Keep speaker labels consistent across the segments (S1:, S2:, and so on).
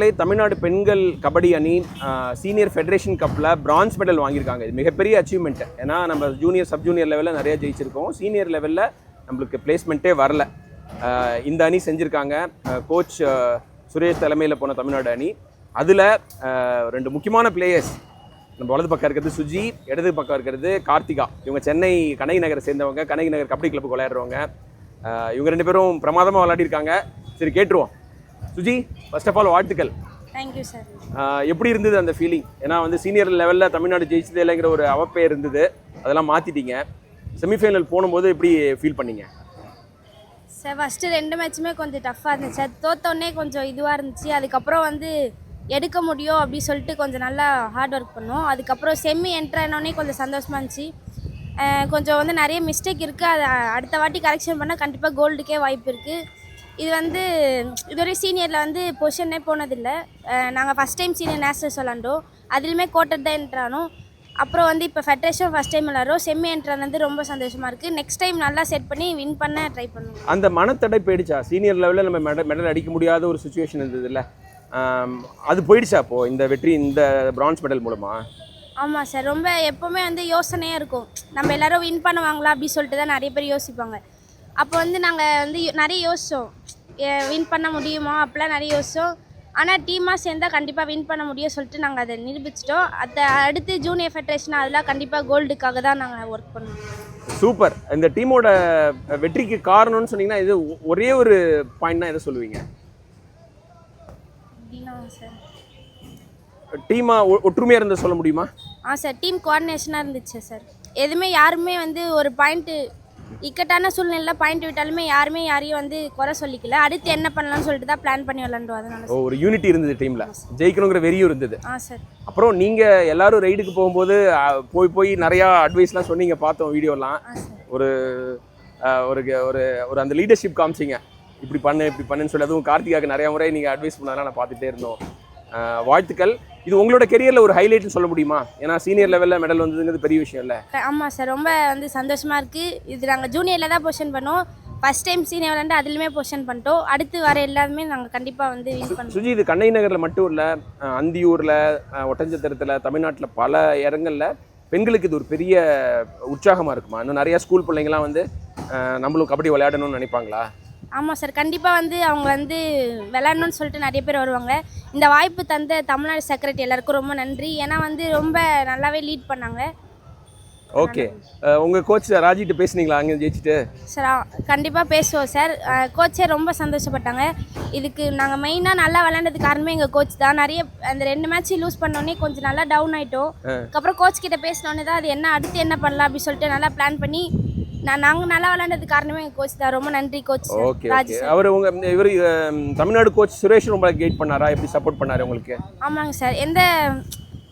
S1: மக்களே தமிழ்நாடு பெண்கள் கபடி அணி சீனியர் ஃபெடரேஷன் கப்பில் பிரான்ஸ் மெடல் வாங்கியிருக்காங்க. இது மிகப்பெரிய அச்சீவ்மெண்ட் ஏன்னா நம்ம ஜூனியர் சப் ஜூனியர் லெவலில் நிறைய ஜெயிச்சிருக்கோம். சீனியர் லெவலில் நம்மளுக்கு பிளேஸ்மெண்ட்டே வரல. இந்த அணி செஞ்சுருக்காங்க. கோச் சுரேஷ் தலைமையில் போன தமிழ்நாடு அணி. அதில் ரெண்டு முக்கியமான பிளேயர்ஸ் நம்ம வலது பக்கம் இருக்கிறது சுஜி இடது பக்கம் இருக்கிறது கார்த்திகா. இவங்க சென்னை கனகி நகரை சேர்ந்தவங்க. கனகி நகர் கபடி கிளப்புக்கு விளையாடுறவங்க. இவங்க ரெண்டு பேரும் பிரமாதமாக விளையாடிருக்காங்க. சரி கேட்டுருவோம். சுஜி ஃபர்ஸ்ட் ஆஃப் ஆல் வாழ்த்துக்கள்.
S2: தேங்க்யூ சார்
S1: எப்படி இருந்தது அந்த ஃபீலிங் ஏன்னா வந்து சீனியர் லெவலில் தமிழ்நாடு ஜெயிச்சதே இல்லைங்கிற ஒரு அவப்பே இருந்தது. அதெல்லாம் மாற்றிட்டீங்க செமிஃபைனல் போகும்போது எப்படி ஃபீல் பண்ணீங்க?
S2: சார் ஃபஸ்ட்டு ரெண்டு மேட்சுமே கொஞ்சம் டஃப்பாக இருந்துச்சு. சார் தோத்தோடனே கொஞ்சம் இதுவாக இருந்துச்சு. அதுக்கப்புறம் வந்து எடுக்க முடியும் அப்படி சொல்லிட்டு கொஞ்சம் நல்லா ஹார்ட் ஒர்க் பண்ணோம். அதுக்கப்புறம் செம்மி என்ட்ரானோடனே கொஞ்சம் சந்தோஷமாக இருந்துச்சு. கொஞ்சம் வந்து நிறைய மிஸ்டேக் இருக்குது அதை அடுத்த வாட்டி கரெக்ஷன் பண்ணால் கண்டிப்பாக கோல்டுக்கே வாய்ப்பு இருக்குது இது வந்து இதுவரை சீனியரில் வந்து பொசிஷனே போனதில்லை. நாங்கள் ஃபஸ்ட் டைம் சீனியர் நேஷனல்ஸ் விளாண்டோம் அதுலேயுமே கோட்டர் தான் என்ட்ரானோம் அப்புறம் வந்து இப்போ ஃபெடரேஷன் ஃபஸ்ட் டைம் விளாட்றோம் செம்மி என்ட்ரான் வந்து ரொம்ப சந்தோஷமாக இருக்குது நெக்ஸ்ட் டைம் நல்லா செட் பண்ணி வின் பண்ண ட்ரை பண்ணுவோம்.
S1: அந்த மனத்தடை போயிடுச்சா? சீனியர் லெவலில் நம்ம மெடல் மெடல் அடிக்க முடியாத ஒரு சுச்சுவேஷன் இருந்ததுல்ல அது போயிடுச்சா அப்போ இந்த வெற்றி இந்த பிரான்ஸ் மெடல் மூலமா?
S2: ஆமாம் சார் ரொம்ப எப்போவுமே வந்து யோசனையாக இருக்கும். நம்ம எல்லாரும் வின் பண்ணுவாங்களா அப்படி சொல்லிட்டு தான் நிறைய பேர் யோசிப்பாங்க. அப்போ வந்து நாங்கள் வந்து நிறைய யோசித்தோம் வின் பண்ண முடியுமா? அப்படிலாம் நிறைய யோசித்தோம் ஆனால் டீமாக சேர்ந்தால் கண்டிப்பாக வின் பண்ண முடியும் சொல்லிட்டு நாங்கள் அதை நிரூபிச்சிட்டோம். அதை அடுத்து ஜூனியர் ஃபெடரேஷன் அதெல்லாம் கண்டிப்பாக கோல்டுக்காக தான் நாங்கள் ஒர்க் பண்ணுவோம்
S1: சூப்பர். இந்த டீமோட வெற்றிக்கு காரணம்னு சொன்னீங்கன்னா இது ஒரே ஒரு பாயிண்ட் எதை சொல்லுவீங்க.
S2: சார்
S1: டீமா ஒற்றுமையாக இருந்த சொல்ல முடியுமா?
S2: ஆ சார் டீம் கோஆர்டினேஷனாக இருந்துச்சு சார் எதுவுமே யாருமே வந்து ஒரு பாயிண்ட்டு இக்கட்டான சூழ்நிலையில் பாயிண்ட் விட்டாலுமே யாருமே யாரையும் வந்து குறை சொல்லிக்கல. அடுத்து என்ன பண்ணலாம்னு சொல்லிட்டு தான் பிளான் பண்ணி அதனால
S1: ஓ, ஒரு யூனிட்டி இருந்தது டீம்ல ஜெயிக்கணுங்கிற வெறியும் இருந்தது.
S2: ஆ சார்
S1: அப்புறம் நீங்க எல்லாரும் ரைடுக்கு போகும்போது போய் போய் நிறையா அட்வைஸ்லாம் சொன்னீங்க பார்த்தோம் வீடியோலாம் ஒரு ஒரு ஒரு ஒரு அந்த லீடர்ஷிப் காமிச்சிங்க. இப்படி பண்ணு இப்படி பண்ணுன்னு சொல்லி. அதுவும் கார்த்திகாக்கு நிறைய முறை நீங்கள் அட்வைஸ் பண்ணதெல்லாம் நான் பார்த்துட்டே இருந்தோம். வாழ்த்துக்கள். இது உங்களோட கெரியரில் ஒரு ஹைலைட்னு சொல்ல முடியுமா? ஏன்னா சீனியர் லெவலில் மெடல் வந்ததுங்கிறது பெரிய விஷயம் இல்லை.
S2: ஆமாம் சார் ரொம்ப வந்து சந்தோஷமாக இருக்குது இது நாங்கள் ஜூனியரில் தான் பொசிஷன் பண்ணோம். ஃபஸ்ட் டைம் சீனியர் விளாண்டு அதுலேயுமே பொசிஷன் பண்ணிட்டோம். அடுத்து வர எல்லாருமே நாங்கள் கண்டிப்பாக வந்து வின் பண்ணுவோம்
S1: சுஜி இது கண்ணகி நகரில் மட்டும் இல்லை அந்தியூரில் ஒட்டஞ்சத்திரத்தில் தமிழ்நாட்டில் பல இடங்கள்ல பெண்களுக்கு இது ஒரு பெரிய உற்சாகமாக இருக்குமா? இன்னும் நிறைய ஸ்கூல் பிள்ளைங்கலாம் வந்து நம்மளும் கபடி விளையாடணும்னு நினைப்பாங்களா?
S2: ஆமாம் சார் கண்டிப்பாக வந்து அவங்க வந்து விளாட்ணுன்னு சொல்லிட்டு நிறைய பேர் வருவாங்க. இந்த வாய்ப்பு தந்த தமிழ்நாடு செக்ரட்டரி எல்லாருக்கும் ரொம்ப நன்றி. ஏன்னா வந்து ரொம்ப நல்லாவே லீட் பண்ணாங்க.
S1: ஓகே. உங்கள் கோச் ராஜிட்ட பேசுனீங்களா? அங்கே ஜெயிச்சுட்டு?
S2: சார் கண்டிப்பாக பேசுவோம் சார். கோச்சே ரொம்ப சந்தோஷப்பட்டாங்க. இதுக்கு நாங்கள் மெயினாக நல்லா விளையாண்டதுக்கு காரணமே எங்கள் கோச் தான். நிறைய அந்த ரெண்டு மேட்ச் லூஸ் பண்ணோடனே கொஞ்சம் நல்லா டவுன் ஆகிட்டோம் அதுக்கப்புறம் கோச் கிட்ட பேசினோடனே தான் அது என்ன அடுத்து என்ன பண்ணலாம் அப்படி சொல்லிட்டு நல்லா பிளான் பண்ணி நான் நாங்கள் நல்லா விளையாண்டதுக்கு காரணமே எங்கள் கோச் தான். ரொம்ப நன்றி கோச்
S1: ஓகே
S2: ராஜ் சார்.
S1: அவர் உங்கள் இவர் தமிழ்நாடு கோச் சுரேஷ் ரொம்ப கைட் பண்ணாரா? எப்படி சப்போர்ட் பண்ணாரு உங்களுக்கு?
S2: ஆமாங்க சார். எந்த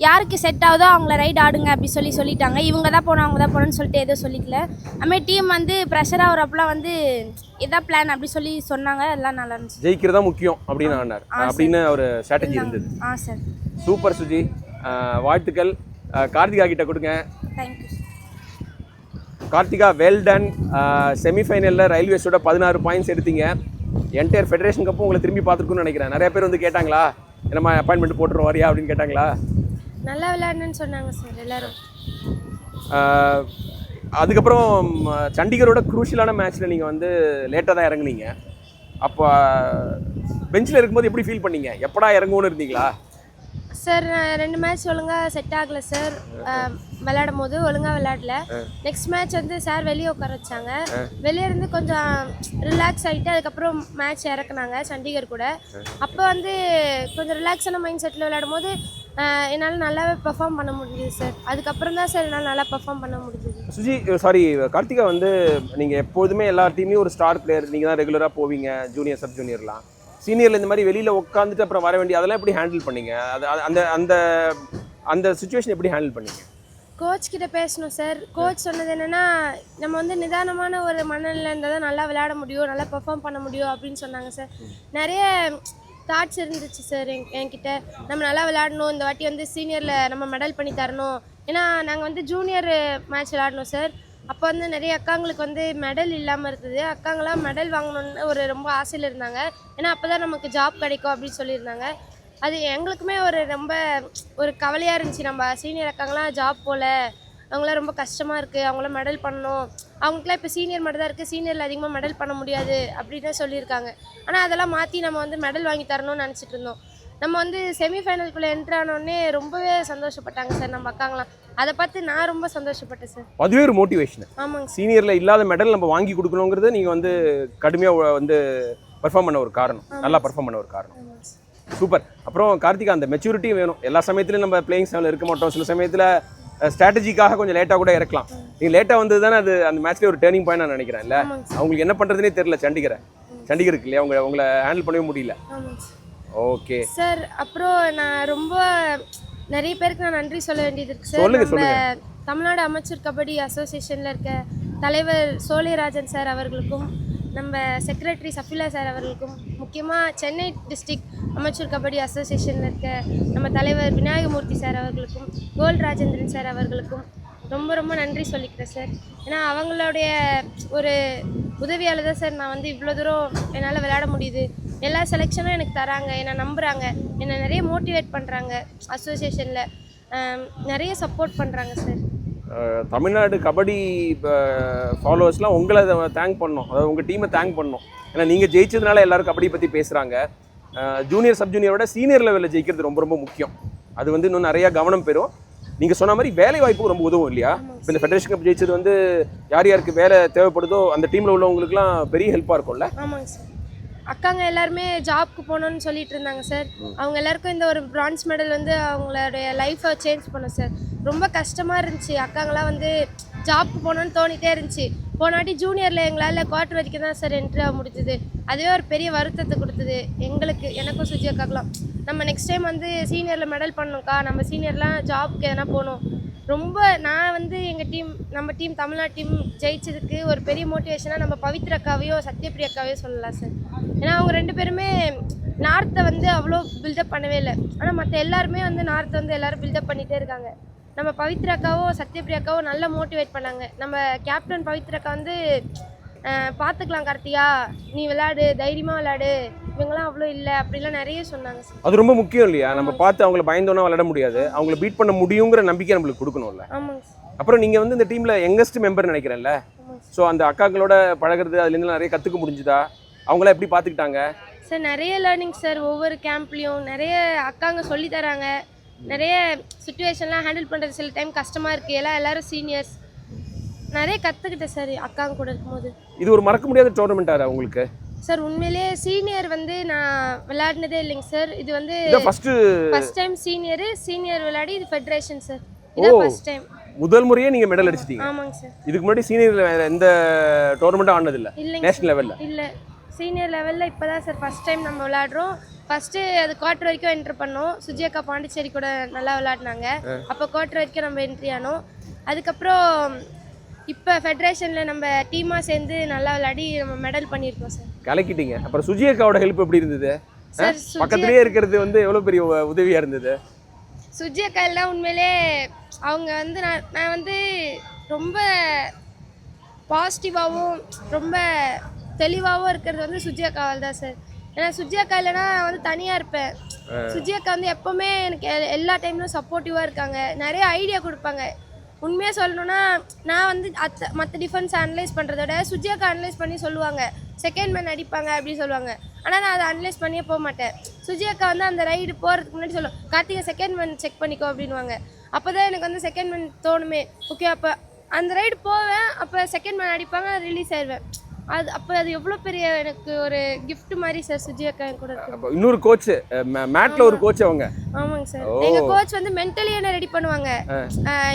S2: யாருக்கு செட் ஆகுதோ அவங்கள ரைட் ஆடுங்க அப்படி சொல்லி சொல்லிட்டாங்க. இவங்க தான் போகணும் அவங்க தான் போகணும்னு சொல்லிட்டு எதுவும் சொல்லிக்கல. அதுமாதிரி டீம் வந்து ப்ரெஷர் ஆகிறப்பலாம் வந்து இதான் பிளான் அப்படி சொல்லி சொன்னாங்க. எல்லாம் நல்லா இருந்துச்சு.
S1: ஜெயிக்கிறதா முக்கியம் அப்படின்னு ஆனார். அப்படின்னு ஒரு ஸ்ட்ராட்டஜி இருந்தது.
S2: ஆ சார்.
S1: சூப்பர் சுஜி. வாழ்த்துக்கள். கார்த்திகா கிட்ட கொடுங்க.
S2: Thank you
S1: Karthika well done செமிஃபைனலில் ரயில்வேஸோட பதினாறு பாயிண்ட்ஸ் எடுத்தீங்க. என்டையர் ஃபெடரேஷன் கப்பும் உங்களை திரும்பி பார்த்துருக்குன்னு நினைக்கிறேன். நிறைய பேர் வந்து கேட்டாங்களா? என்னம்மா அப்பாயின்மெண்ட் போட்டுருவோம் வரியா அப்படின்னு கேட்டாங்களா?
S2: நல்லா விளையாடணுன்னு சொன்னாங்க சார் எல்லாரும்.
S1: அதுக்கப்புறம் சண்டிகரோட குரூஷியலான மேட்ச்சில் நீங்கள் வந்து லேட்டாக தான் இறங்குனீங்க. அப்போ பெஞ்சில் இருக்கும்போது எப்படி ஃபீல் பண்ணீங்க? எப்படா இறங்குவோன்னு இருந்தீங்களா?
S3: சார் ரெண்டு மேட்ச் ஒழுங்காக செட் ஆகலை சார். விளையாடும் போது ஒழுங்காக விளையாடல. நெக்ஸ்ட் மேட்ச் வந்து சார் வெளியே உட்கார வச்சாங்க. வெளியே இருந்து கொஞ்சம் ரிலாக்ஸ் ஆகிட்டு அதுக்கப்புறம் மேட்ச் இறக்குனாங்க சண்டிகர் கூட. அப்போ வந்து கொஞ்சம் ரிலாக்ஸான மைண்ட் செட்டில் விளையாடும் போது என்னால் நல்லாவே பெர்ஃபார்ம் பண்ண முடிஞ்சுது சார். அதுக்கப்புறம் தான் சார் என்னால் நல்லா பெர்ஃபார்ம் பண்ண முடிஞ்சுது.
S1: சுஜி சாரி கார்த்திகா வந்து நீங்கள் எப்போதுமே எல்லா டீம்லையும் ஒரு ஸ்டார் பிளேயர் நீங்கள் தான் ரெகுலராக போவீங்க ஜூனியர் சப் ஜூனியர்லாம் சீனியரில் இந்த மாதிரி வெளியில் உட்காந்துட்டு அப்புறம் வர வேண்டிய அதெல்லாம் எப்படி ஹேண்டில் பண்ணீங்க? அது அந்த அந்த அந்த சுச்சுவேஷன் எப்படி ஹேண்டில் பண்ணீங்க?
S3: கோச் கிட்ட பேசணும் சார் கோச் சொன்னது என்னன்னா நம்ம வந்து நிதானமான ஒரு மனநிலை இருந்தால் தான் நல்லா விளையாட முடியும் நல்லா பெர்ஃபார்ம் பண்ண முடியும் அப்படின்னு சொன்னாங்க சார் நிறைய தாட்ஸ் இருந்துச்சு சார் என் என்கிட்ட. நம்ம நல்லா விளையாடணும் இந்த வாட்டி வந்து சீனியரில் நம்ம மெடல் பண்ணி தரணும். ஏன்னா நாங்கள் வந்து ஜூனியர் மேட்ச் விளையாடணும் சார் அப்போ வந்து நிறைய அக்காங்களுக்கு வந்து மெடல் இல்லாமல் இருந்தது. அக்காங்களாம் மெடல் வாங்கணும்னு ஒரு ரொம்ப ஆசையில் இருந்தாங்க. ஏன்னா அப்போ தான் நமக்கு ஜாப் கிடைக்கும் அப்படின்னு சொல்லியிருந்தாங்க. அது எங்களுக்குமே ஒரு ரொம்ப ஒரு கவலையாக இருந்துச்சு. நம்ம சீனியர் அக்காங்களாம் ஜாப் போகல அவங்களாம் ரொம்ப கஷ்டமாக இருக்குது அவங்களாம் மெடல் பண்ணணும். அவங்களுக்குலாம் இப்போ சீனியர் மட்டும் தான் இருக்குது சீனியரில் அதிகமாக மெடல் பண்ண முடியாது அப்படின்னு சொல்லியிருக்காங்க. ஆனால் அதெல்லாம் மாற்றி நம்ம வந்து மெடல் வாங்கி தரணும்னு நினச்சிட்டு இருந்தோம். நம்ம வந்து செமிஃபைனல்குள்ளே என்ட்ரு ஆனோடனே ரொம்பவே சந்தோஷப்பட்டாங்க சார் நம்ம அக்காங்களாம் அதை பார்த்து நான் ரொம்ப சந்தோஷப்பட்டேன் சார்
S1: அதுவே ஒரு மோட்டிவேஷன்
S3: ஆமாங்க.
S1: சீனியரில் இல்லாத மெடல் நம்ம வாங்கி கொடுக்கணுங்கிறது நீங்கள் வந்து கடுமையாக வந்து பெர்ஃபார்ம் பண்ண ஒரு காரணம். நல்லா பெர்ஃபார்ம் பண்ண ஒரு காரணம். சூப்பர் அப்புறம் கார்த்திகா அந்த மெச்சூரிட்டி வேணும். எல்லா சமயத்துலையும் நம்ம பிளேயிங் செவனில் இருக்க மாட்டோம். சில சமயத்தில் ஸ்ட்ராட்டஜிக்காக கொஞ்சம் லேட்டாக கூட இறக்கலாம். நீங்கள் லேட்டாக வந்தது தானே அது அந்த மேட்ச்லேயே ஒரு டேர்னிங் பாயிண்ட் நான் நினைக்கிறேன் இல்லை அவங்களுக்கு என்ன பண்ணுறதுனே தெரியல சண்டிகரை. சண்டிகருக்கு இல்லையா? அவங்க உங்களை ஹேண்டில் பண்ணவே முடியல. ஓகே.
S3: சார் அப்புறம் நான் ரொம்ப நிறைய பேருக்கு நான் நன்றி சொல்ல வேண்டியது இருக்கு சார். நம்ம தமிழ்நாடு அமைச்சர் கபடி அசோசியேஷனில் இருக்க தலைவர் சோழியராஜன் சார் அவர்களுக்கும் நம்ம செக்ரட்டரி சஃபிலா சார் அவர்களுக்கும் முக்கியமாக சென்னை டிஸ்ட்ரிக்ட் அமைச்சர் கபடி அசோசியேஷனில் இருக்க நம்ம தலைவர் விநாயகமூர்த்தி சார் அவர்களுக்கும் கோல் ராஜேந்திரன் சார் அவர்களுக்கும் ரொம்ப ரொம்ப நன்றி சொல்லிக்கிறேன் சார். ஏன்னா அவங்களுடைய ஒரு உதவியால் தான் சார் நான் வந்து இவ்வளோ தூரம் என்னால் விளையாட முடியுது. எல்லா செலெக்ஷனும் எனக்கு தராங்க. என்னை நம்புகிறாங்க என்னை நிறைய மோட்டிவேட் பண்ணுறாங்க அசோசியேஷனில் நிறைய சப்போர்ட் பண்ணுறாங்க சார்
S1: தமிழ்நாடு கபடி ஃபாலோவர்ஸ்லாம் உங்களை தேங்க் பண்ணணும் அதாவது உங்கள் டீமை தேங்க் பண்ணணும் ஏன்னா நீங்கள் ஜெயிச்சதுனால எல்லாரும் கபடி பற்றி பேசுகிறாங்க ஜூனியர் சப் ஜூனியரோட சீனியர் லெவலில் ஜெயிக்கிறது ரொம்ப ரொம்ப முக்கியம். அது வந்து இன்னும் நிறையா கவனம் பெறும். நீங்கள் சொன்ன மாதிரி வேலை வாய்ப்புக்கு ரொம்ப உதவும் இல்லையா? இப்போ இந்த ஃபெடரேஷன் கப் ஜெயிச்சது வந்து யார் யாருக்கு வேலை தேவைப்படுதோ அந்த டீமில் உள்ளவங்களுக்குலாம் பெரிய ஹெல்ப்பாக இருக்கும்ல?
S3: ஆமாங்க சார் அக்காங்க எல்லாருமே ஜாப்க்கு போகணுன்னு சொல்லிட்டு இருந்தாங்க சார். அவங்க எல்லாருக்கும் இந்த ஒரு பிரான்ஸ் மெடல் வந்து அவங்களுடைய லைஃப்பை சேஞ்ச் பண்ணும் சார். ரொம்ப கஷ்டமாக இருந்துச்சு. அக்காங்களாம் வந்து ஜாப்க்கு போகணுன்னு தோணிட்டே இருந்துச்சு. போனாட்டி ஜூனியரில் எங்களால் குவார்ட்டர் வரைக்கும் தான் சார் என்ட்ரி ஆக முடிஞ்சது. அதுவே ஒரு பெரிய வருத்தத்தை கொடுத்தது எங்களுக்கு எனக்கும் சுஜி அக்காக்கெலாம் நம்ம நெக்ஸ்ட் டைம் வந்து சீனியரில் மெடல் பண்ணணும்க்கா. நம்ம சீனியர்லாம் ஜாப்க்கு எதனா போகணும். ரொம்ப நான் வந்து எங்கள் டீம் நம்ம டீம் தமிழ்நாடு டீம் ஜெயிச்சதுக்கு ஒரு பெரிய மோட்டிவேஷனாக நம்ம பவித்ர அக்காவையோ சத்யபிரிய அக்காவையோ சொல்லலாம் சார். ஏன்னா அவங்க ரெண்டு பேருமே நார்த்தை வந்து அவ்வளோ பில்டப் பண்ணவே இல்லை. ஆனால் மற்ற எல்லாருமே வந்து நார்த்தை வந்து எல்லோரும் பில்டப் பண்ணிகிட்டே இருக்காங்க. நம்ம பவித்ராக்காவோ சத்யபிரியாக்காவோ நல்லா மோட்டிவேட் பண்ணாங்க. நம்ம கேப்டன் பவித்ராக்கா வந்து பார்த்துக்கலாம் கார்த்தியா நீ விளையாடு தைரியமாக விளையாடு. இவங்களாம் அவ்வளோ இல்லை அப்படிலாம் நிறைய சொன்னாங்க சார்.
S1: அது ரொம்ப முக்கியம் இல்லையா? நம்ம பார்த்து அவங்கள பயந்தோன்னா விளையாட முடியாது. அவங்கள பீட் பண்ண முடியுங்கிற நம்பிக்கை நம்மளுக்கு கொடுக்கணும்ல.
S3: ஆமாங்க சார்.
S1: அப்புறம் நீங்கள் வந்து இந்த டீமில் யங்கஸ்ட் மெம்பர் நினைக்கிறேன்ல. ஸோ அந்த அக்காக்களோட பழகுறது அதுலேருந்து நிறைய கற்றுக்க முடிஞ்சுதா? அவங்கள எப்படி பார்த்துக்கிட்டாங்க?
S3: சார் நிறைய லேர்னிங் சார். ஒவ்வொரு கேம்ப்லேயும் நிறைய அக்காங்க சொல்லி தராங்க. நிறைய சுச்சுவேஷன்லாம் ஹேண்டில் பண்ணுறது சில டைம் கஷ்டமாக இருக்குது எல்லாம் எல்லாரும் சீனியர்ஸ் நிறைய கற்றுக்கிட்டேன் சார் அக்காங்க கூட இருக்கும்போது.
S1: இது ஒரு மறக்க முடியாத டோர்னமெண்ட்டாரா உங்களுக்கு?
S3: சார் உண்மையிலேயே சீனியர் வந்து நான் விளையாடினதே இல்லைங்க சார். இது வந்து
S1: first
S3: first time senior senior விளையாடி இது ஃபெடரேஷன் சார். இதான். ஃபர்ஸ்ட் டைம்
S1: முதல் முறையே நீங்கள் மெடல் அடிச்சிட்டீங்க.
S3: ஆமாங்க சார்.
S1: இதுக்கு முன்னாடி சீனியரில் வேறு எந்த டோர்னமெண்ட்டும் ஆனதில்லை
S3: இல்லைங்க
S1: நேஷனல் லெவலில்
S3: இல்லை. சீனியர் லெவலில் இப்போ தான் சார் ஃபஸ்ட் டைம் நம்ம விளையாடுறோம். ஃபஸ்ட்டு அது குவார்ட்டர் வரைக்கும் என்ட்ரு பண்ணோம். சுஜியக்கா பாண்டிச்சேரி கூட நல்லா விளையாடினாங்க. அப்போ குவார்ட்டர் வரைக்கும் நம்ம என்ட்ரி ஆனோம். அதுக்கப்புறம் இப்போ ஃபெடரேஷனில் நம்ம டீமாக சேர்ந்து நல்லா விளையாடி நம்ம மெடல் பண்ணியிருக்கோம் சார்
S1: கலக்கிட்டீங்க. அப்புறம் சுஜி அக்காவோட ஹெல்ப் எப்படி இருந்தது?
S3: சார்
S1: பக்கத்துலேயே இருக்கிறது வந்து எவ்வளோ பெரிய உ- உதவியா இருந்தது?
S3: சுஜி அக்கா எல்லாம் உண்மையிலே அவங்க வந்து நான் நான் வந்து ரொம்ப பாசிட்டிவாகவும் ரொம்ப தெளிவாகவும் இருக்கிறது வந்து சுஜி அக்காவால் தான் சார் ஏன்னா சுஜி அக்கா இல்லைன்னா நான் வந்து தனியாக இருப்பேன். சுஜி அக்கா வந்து எப்போவுமே எனக்கு எல்லா டைம்லையும் சப்போர்ட்டிவாக இருக்காங்க. நிறைய ஐடியா கொடுப்பாங்க. உண்மையாக சொல்லணும்னா நான் வந்து அத்த மற்ற டிஃபென்ஸ் அனலைஸ் பண்ணுறத விட சுஜியாக்கு அனலைஸ் பண்ணி சொல்லுவாங்க. செகண்ட் மேன் அடிப்பாங்க அப்படின்னு சொல்லுவாங்க. ஆனால் நான் அதை அனலைஸ் பண்ணியே போக மாட்டேன். சுஜியாக்கா வந்து அந்த ரைடு போகிறதுக்கு முன்னாடி சொல்லுவோம் கார்த்திகை செகண்ட் மேன் செக் பண்ணிக்கோ அப்படின்வாங்க அப்போ தான் எனக்கு வந்து செகண்ட் மேன் தோணுமே. ஓகே அப்போ அந்த ரைடு போவேன் அப்போ செகண்ட் மேன் அடிப்பாங்க ரிலீஸ் ஆயிடுவேன். அது அப்போ அது எவ்வளோ பெரிய எனக்கு ஒரு gift மாதிரி சார் சுஜி அக்கா கூட இருக்கு.
S1: அப்போ இன்னொரு கோச் மேட்ல ஒரு கோச் அவங்க.
S3: ஆமாங்க சார். எங்க கோச் வந்து மென்டலி என்ன ரெடி பண்ணுவாங்க?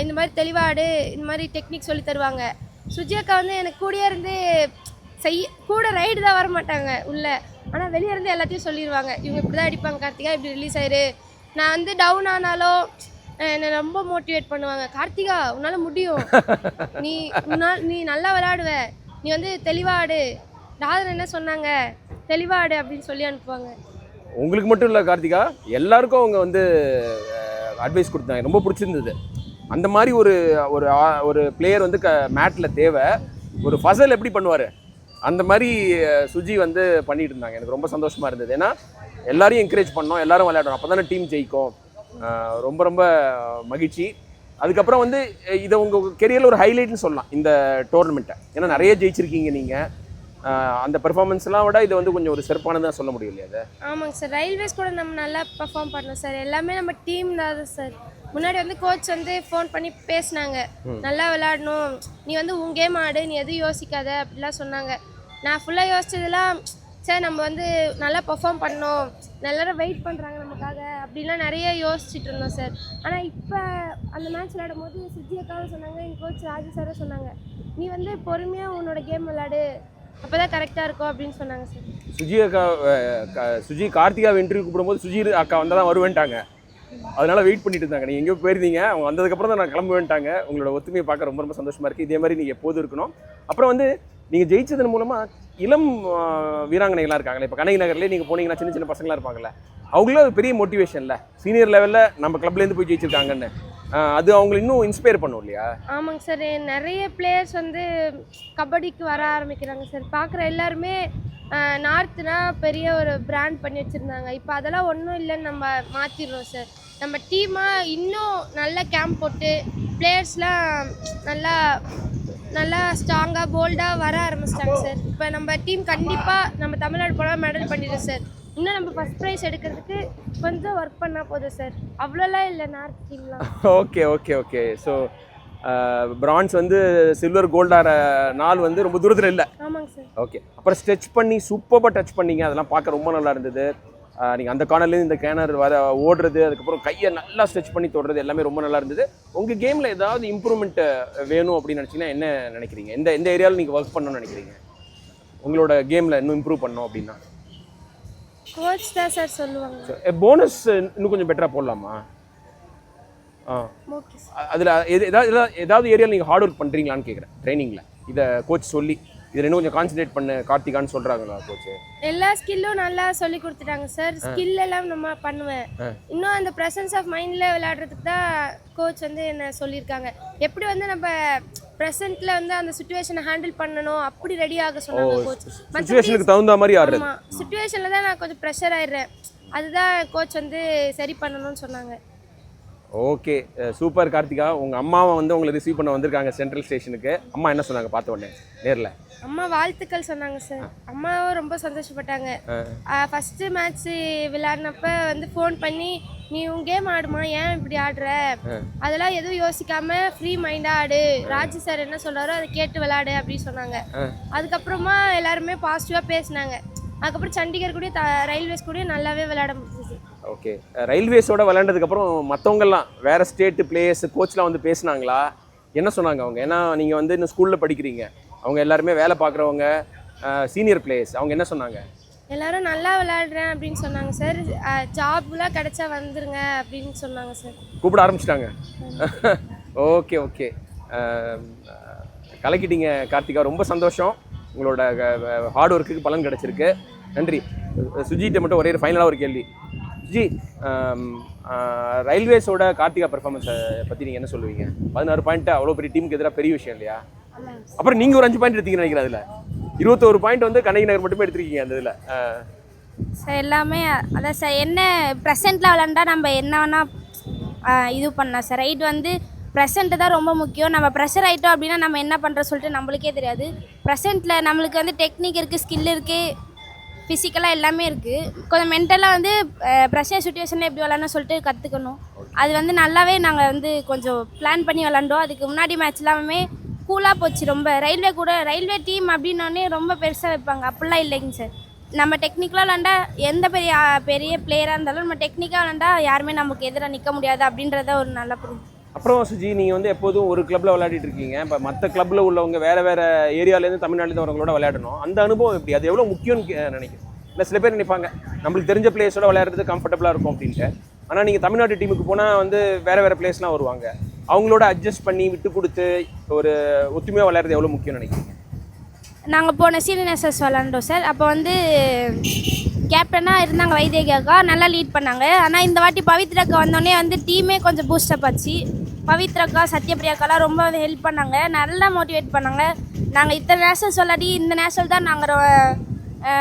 S3: இந்த மாதிரி தெளிவாடு இந்த மாதிரி டெக்னிக் சொல்லி தருவாங்க. சுஜி அக்கா வந்து எனக்கு கூடயே இருந்து செய்ய கூட ரைடு தான் வர மாட்டாங்க உள்ள. ஆனா வெளியே இருந்து எல்லாத்தையும் சொல்லிடுவாங்க இவங்க இப்படி தான் அடிப்பாங்க கார்த்திகா இப்படி ரிலீஸ் ஆயிரு. நான் வந்து டவுன் ஆனாலும் என்னை ரொம்ப மோட்டிவேட் பண்ணுவாங்க. கார்த்திகா உன்னால முடியும். நீ உன்னால் நீ நல்லா விளையாடுவ. நீ வந்து தெளிவாடு. ராதன் என்ன சொன்னாங்க? தெளிவாடு அப்படின்னு சொல்லி அனுப்புவாங்க.
S1: உங்களுக்கு மட்டும் இல்லை கார்த்திகா. எல்லாருக்கும் அவங்க வந்து அட்வைஸ் கொடுத்தாங்க. ரொம்ப பிடிச்சிருந்தது. அந்த மாதிரி ஒரு ஒரு ஒரு பிளேயர் வந்து க மேட்டில் தேவை. ஒரு ஃபசல் எப்படி பண்ணுவார்? அந்த மாதிரி சுஜி வந்து பண்ணிட்டு இருந்தாங்க. எனக்கு ரொம்ப சந்தோஷமாக இருந்தது. ஏன்னா எல்லாரையும் என்கரேஜ் பண்ணோம். எல்லாரும் விளையாடணும் அப்போ தானே டீம் ஜெயிக்கும் ரொம்ப ரொம்ப மகிழ்ச்சி. அதுக்கப்புறம் வந்து இதை உங்கள் கெரியரில் ஒரு ஹைலைட்னு சொல்லலாம் இந்த டோர்னமெண்ட்டை ஏன்னா நிறைய ஜெயிச்சிருக்கீங்க நீங்கள் அந்த பெர்ஃபார்மன்ஸ்லாம் விட இது வந்து கொஞ்சம் ஒரு சிறப்பானதாக சொல்ல முடியும் இல்லையா அதை
S3: ஆமாங்க சார். ரயில்வேஸ் கூட நம்ம நல்லா பர்ஃபார்ம் பண்ணோம் சார். எல்லாமே நம்ம டீம் தான் சார். முன்னாடி வந்து கோச் வந்து ஃபோன் பண்ணி பேசினாங்க. நல்லா விளையாடணும். நீ வந்து உன் கேம் ஆடு நீ எதுவும் யோசிக்காத அப்படிலாம் சொன்னாங்க. நான் ஃபுல்லாக யோசிச்சதெல்லாம் சார் நம்ம வந்து நல்லா பெர்ஃபார்ம் பண்ணோம். எல்லாரும் வெயிட் பண்ணுறாங்க நமக்காக அப்படிலாம் நிறைய யோசிச்சுட்டு இருந்தோம் சார். ஆனால் இப்போ அந்த மேட்ச் விளையாடும் போது சுஜி அக்காவும் சொன்னாங்க எங்கள் கோச் ராஜு சாரும் சொன்னாங்க நீ வந்து பொறுமையாக உன்னோட கேம் விளையாடு. அப்போ தான் கரெக்டாக இருக்கும் அப்படின்னு சொன்னாங்க சார்.
S1: சுஜி அக்கா க- சுஜி கார்த்திகாவை இன்டர்வியூ கூப்பிடும்போது சுஜி அக்கா வந்தால் தான் வருவேன்ட்டாங்க. அதனால வெயிட் பண்ணிட்டு இருந்தாங்க. நீங்கள் எங்கேயோ போயிருந்தீங்க அவங்க வந்ததுக்கப்புறம் தான் நான் கிளம்புவேன்ட்டாங்க. உங்களோட ஒத்துமையை பார்க்க ரொம்ப ரொம்ப சந்தோஷமாக இருக்குது இதே மாதிரி நீங்கள் எப்போதும் இருக்கணும். அப்புறம் வந்து நீங்கள் ஜெயிச்சதன் மூலமாக இளம் வீராங்கனைகளாக இருக்காங்களே. இப்போ கனகி நகர்லேயே நீங்கள் போனீங்கன்னா சின்ன சின்ன பசங்களாக இருப்பாங்கல்ல. அவங்களும் ஒரு பெரிய மோட்டிவேஷனில் சீனியர் லெவலில் நம்ம கிளப்லேருந்து போய் ஜெயிச்சிருக்காங்கன்னு. அது அவங்களை இன்னும் இன்ஸ்பயர் பண்ணும் இல்லையா?
S3: ஆமாங்க சார் நிறைய பிளேயர்ஸ் வந்து கபடிக்கு வர ஆரம்பிக்கிறாங்க சார் பார்க்குற எல்லாருமே நார்த்னா பெரிய ஒரு பிராண்ட் பண்ணி வச்சுருந்தாங்க. இப்போ அதெல்லாம் ஒன்றும் இல்லைன்னு நம்ம மாற்றிடுறோம் சார் நம்ம டீமாக இன்னும் நல்ல கேம்ப் போட்டு பிளேயர்ஸ்லாம் நல்லா நல்லா ஸ்ட்ராங்காக போல்டாக வர ஆரம்பிச்சிட்டாங்க சார் இப்போ நம்ம டீம் கண்டிப்பாக நம்ம தமிழ்நாடு போனால் மெடல் பண்ணிடுறோம் சார் இன்னும் நம்ம ஃபஸ்ட் ப்ரைஸ் எடுக்கிறதுக்கு கொஞ்சம் ஒர்க் பண்ணால் போதும் சார் அவ்வளோலாம் இல்லை north டீம்லாம்
S1: okay okay okay. So bronze வந்து சில்வர் கோல்டார நாள் வந்து ரொம்ப தூரத்தில் இல்லை.
S3: ஆமாங்க சார்
S1: ஓகே அப்புறம் ஸ்ட்ரெச் பண்ணி சூப்பராக டச் பண்ணீங்க. அதெல்லாம் பார்க்க ரொம்ப நல்லா இருந்தது. நீங்கள் அந்த கார்னர்லேருந்து இந்த கேனர் வர ஓடுறது அதுக்கப்புறம் கையை நல்லா ஸ்ட்ரெச் பண்ணி தொடுறது எல்லாமே ரொம்ப நல்லா இருந்தது. உங்கள் கேமில் ஏதாவது இம்ப்ரூவ்மெண்ட் வேணும் அப்படின்னு நினச்சிங்கன்னா என்ன நினைக்கிறீங்க? எந்த எந்த ஏரியாவில் நீங்கள் ஒர்க் பண்ணணும்னு நினைக்கிறீங்க? உங்களோட கேமில் இன்னும் இம்ப்ரூவ் பண்ணணும் அப்படின்னா.
S3: கோச் தான் சார் சொல்லுவாங்க.
S1: போனஸ் இன்னும் கொஞ்சம் பெட்டராக போடலாமா? ஆ. அதில் எது ஏதாவது- ஏதாவது ஏரியாவில் நீங்கள் ஹார்ட் ஒர்க் பண்ணுறீங்களான்னு கேட்குறேன் ட்ரைனிங்கில் இதை கோச் சொல்லி. இதில் இன்னும் கொஞ்சம் கான்சன்ட்ரேட் பண்ணு கார்த்திகான்னு சொல்கிறாங்களா கோச்
S3: எல்லா ஸ்கில்லும் நல்லா சொல்லி கொடுத்துட்டாங்க சார் ஸ்கில் எல்லாம் நம்ம பண்ணுவேன். இன்னும் அந்த ப்ரெசன்ஸ் ஆஃப் மைண்டில் விளையாடுறதுக்கு தான் கோச் வந்து என்ன சொல்லியிருக்காங்க. எப்படி வந்து நம்ம ப்ரெசென்ட்டில் வந்து அந்த சுச்சுவேஷனை ஹேண்டில் பண்ணணும் அப்படி ரெடி ஆக சொன்னாங்க கோச்
S1: சுச்சுவேஷனுக்கு தகுந்த மாதிரி ஆடுறது
S3: சுச்சுவேஷனில் தான் நான் கொஞ்சம் ப்ரெஷர் ஆயிடுறேன். அதுதான் கோச் வந்து சரி பண்ணணும்னு சொன்னாங்க.
S1: Okay super Karthika. உங்கள் அம்மாவை வந்து உங்களை ரிசீவ் பண்ண வந்திருக்காங்க சென்ட்ரல் ஸ்டேஷனுக்கு அம்மா என்ன சொன்னாங்க? பார்த்த உடனே நேரில்.
S3: அம்மா வாழ்த்துக்கள் சொன்னாங்க சார் அம்மாவும் ரொம்ப சந்தோஷப்பட்டாங்க. ஃபஸ்ட்டு மேட்ச் விளையாடினப்ப வந்து ஃபோன் பண்ணி நீ உன் கேம் ஆடுமா? ஏன் இப்படி ஆடுற? அதெல்லாம் எதுவும் யோசிக்காம ஃப்ரீ மைண்டாக ஆடு. ராஜு சார் என்ன சொல்றாரோ அதை கேட்டு விளையாடு அப்படின்னு சொன்னாங்க. அதுக்கப்புறமா எல்லாருமே பாசிட்டிவாக பேசினாங்க. அதுக்கப்புறம் சண்டிகர் கூட ரயில்வேஸ் கூட நல்லாவே விளையாட
S1: ஓகே. ரயில்வேஸோட விளையாண்டதுக்கப்புறம் மற்றவங்கெல்லாம் வேறு ஸ்டேட்டு பிளேயர்ஸ் கோச்லாம் வந்து பேசுனாங்களா? என்ன சொன்னாங்க அவங்க? ஏன்னா நீங்கள் வந்து இன்னும் ஸ்கூலில் படிக்கிறீங்க. அவங்க எல்லாருமே வேலை பார்க்குறவங்க சீனியர் பிளேயர்ஸ் அவங்க என்ன சொன்னாங்க?
S3: எல்லாரும் நல்லா விளையாடுறேன் அப்படின்னு சொன்னாங்க சார் ஜாப்லாம் கிடைச்சா வந்துருங்க அப்படின்னு சொன்னாங்க சார்
S1: கூப்பிட ஆரம்பிச்சிட்டாங்க. Okay okay. கலக்கிட்டீங்க கார்த்திகா. ரொம்ப சந்தோஷம். உங்களோட ஹார்ட் ஒர்க்குக்கு பலன் கிடச்சிருக்கு. நன்றி. சுஜிகிட்ட மட்டும் ஒரே ஃபைனலாக ஒரு கேள்வி. ஜி ரயில்வேஸோட கார்த்திகா பெர்ஃபார்மன்ஸை பற்றி நீங்கள் என்ன சொல்லுவீங்க? பதினாறு பாயிண்ட் அவ்வளோ பெரிய டீமுக்கு எதிராக பெரிய விஷயம் இல்லையா? அப்புறம் நீங்கள் ஒரு அஞ்சு பாயிண்ட் எடுத்தீங்கன்னு நினைக்கிறேன் அதில். இருபத்தோரு பாயிண்ட் வந்து கண்ணகி நகர் மட்டுமே எடுத்திருக்கீங்க அந்த இதில்.
S2: சார் எல்லாமே அதான் சார் என்ன ப்ரெசண்ட்டில் விளாண்டா நம்ம என்ன வேணால் இது பண்ணலாம். சார் ரைட் வந்து ப்ரெசண்ட்டு தான் ரொம்ப முக்கியம். நம்ம ப்ரெஷர் ஆகிட்டோம் அப்படின்னா நம்ம என்ன பண்ணுறோம் சொல்லிட்டு நம்மளுக்கே தெரியாது. ப்ரெசண்ட்டில் நம்மளுக்கு வந்து டெக்னிக் இருக்குது ஸ்கில் இருக்குது ஃபிசிக்கலாக எல்லாமே இருக்குது கொஞ்சம் மென்டலாக வந்து ப்ரெஷர் சுச்சுவேஷனில் எப்படி விளாட்ணும் சொல்லிட்டு கற்றுக்கணும் அது வந்து நல்லாவே நாங்கள் வந்து கொஞ்சம் பிளான் பண்ணி விளாண்டோம் அதுக்கு முன்னாடி மேட்ச் எல்லாமே கூலாக போச்சு. ரொம்ப ரயில்வே கூட ரயில்வே டீம் அப்படின்னோடனே ரொம்ப பெருசாக வைப்பாங்க. அப்படிலாம் இல்லைங்க சார் நம்ம டெக்னிக்கலாக விளாண்டா எந்த பெரிய பெரிய பிளேயராக இருந்தாலும் நம்ம டெக்னிக்காக விளாண்டா யாருமே நமக்கு எதிராக நிற்க முடியாது அப்படின்றத ஒரு நல்ல புரிஞ்சு
S1: அப்புறம் சுஜி நீங்கள் வந்து எப்போதும் ஒரு கிளப்பில் விளையாடிட்டு இருக்கீங்க. இப்போ மற்ற கிளப்பில் உள்ளவங்க வேறு வேறு ஏரியாலேருந்து தமிழ்நாட்டிலேருந்து வரவங்களோட விளையாடணும். அந்த அனுபவம் எப்படி? அது எவ்வளோ முக்கியம்னு நினைக்கிறேன். இல்லை சில பேர் நினைப்பாங்க நம்மளுக்கு தெரிஞ்ச பிளேஸோட விளையாடுறது கம்ஃபர்டபுளாக இருக்கும் அப்படின்ட்டு. ஆனால் நீங்கள் தமிழ்நாட்டு டீமுக்கு போனால் வந்து வேறு வேறு பிளேஸ்லாம் வருவாங்க. அவங்களோட அட்ஜஸ்ட் பண்ணி விட்டு கொடுத்து ஒரு ஒத்துமையாக விளையாடுறது எவ்வளோ முக்கியம்னு நினைக்கிறீங்க?
S2: நாங்கள் போன சீனியர்ஸஸ் விளாண்டோம் சார். அப்போ வந்து கேப்டனாக இருந்தாங்க வைத்தியகாக்கா. நல்லா லீட் பண்ணாங்க. ஆனால் இந்த வாட்டி பவித்ராக்கா வந்தோடனே வந்து டீமே கொஞ்சம் பூஸ்டப் ஆச்சு. பவித்ராக்கா சத்யபிரியாக்காலாம் ரொம்ப ஹெல்ப் பண்ணாங்க. நல்லா மோட்டிவேட் பண்ணாங்க. நாங்கள் இத்தனை நேஷனல்ஸ் விளாடி இந்த நேஷனல் தான் நாங்கள்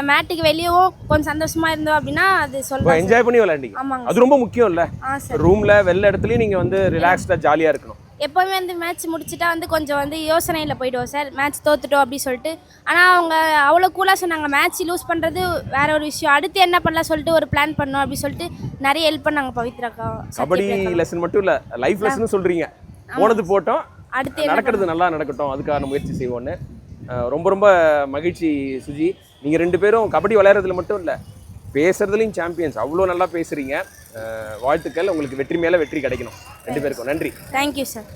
S2: மேட்டுக்கு வெளியவும் கொஞ்சம் சந்தோஷமா இருந்தோம் அப்படின்னா அது
S1: இப்போ
S2: சொல்லுவேன்
S1: என்ஜாய் பண்ணி விளையாண்டீங்க.
S2: ஆமாங்க.
S1: அது ரொம்ப முக்கியம் இல்லை
S2: ஆ சார்.
S1: ரூமில் வெள்ள இடத்துலையும் நீங்கள் வந்து ரிலாக்ஸ்டாக ஜாலியாக இருக்கணும்.
S2: எப்போவுமே வந்து மேட்ச் முடிச்சிட்டா வந்து கொஞ்சம் வந்து யோசனையில் போயிடுவோம் சார். மேட்ச் தோத்துட்டோம் அப்படி சொல்லிட்டு. ஆனால் அவங்க அவ்வளோ கூலாக சொன்னாங்க. மேட்ச் லூஸ் பண்ணுறது வேற ஒரு விஷயம். அடுத்து என்ன பண்ணலாம் சொல்லிட்டு ஒரு பிளான் பண்ணோம் அப்படி சொல்லிட்டு நிறைய ஹெல்ப் பண்ணாங்க பவித்ராக்கா
S1: கபடி லெசன் மட்டும் இல்லை லைஃப் லெசன் சொல்கிறீங்க போனது போட்டோம்.
S2: அடுத்து
S1: நடக்கிறது நல்லா நடக்கட்டும். அதுக்கான முயற்சி செய்வோன்னு ரொம்ப ரொம்ப மகிழ்ச்சி சுஜி. நீங்கள் ரெண்டு பேரும் கபடி விளையாடுறதுல மட்டும் இல்லை பேசுறதுலையும் சாம்பியன்ஸ் அவ்வளோ நல்லா பேசுகிறீங்க வாழ்த்துக்கள். உங்களுக்கு வெற்றி மேலே வெற்றி கிடைக்கணும். ரெண்டு பேருக்கும். நன்றி.
S2: Thank you sir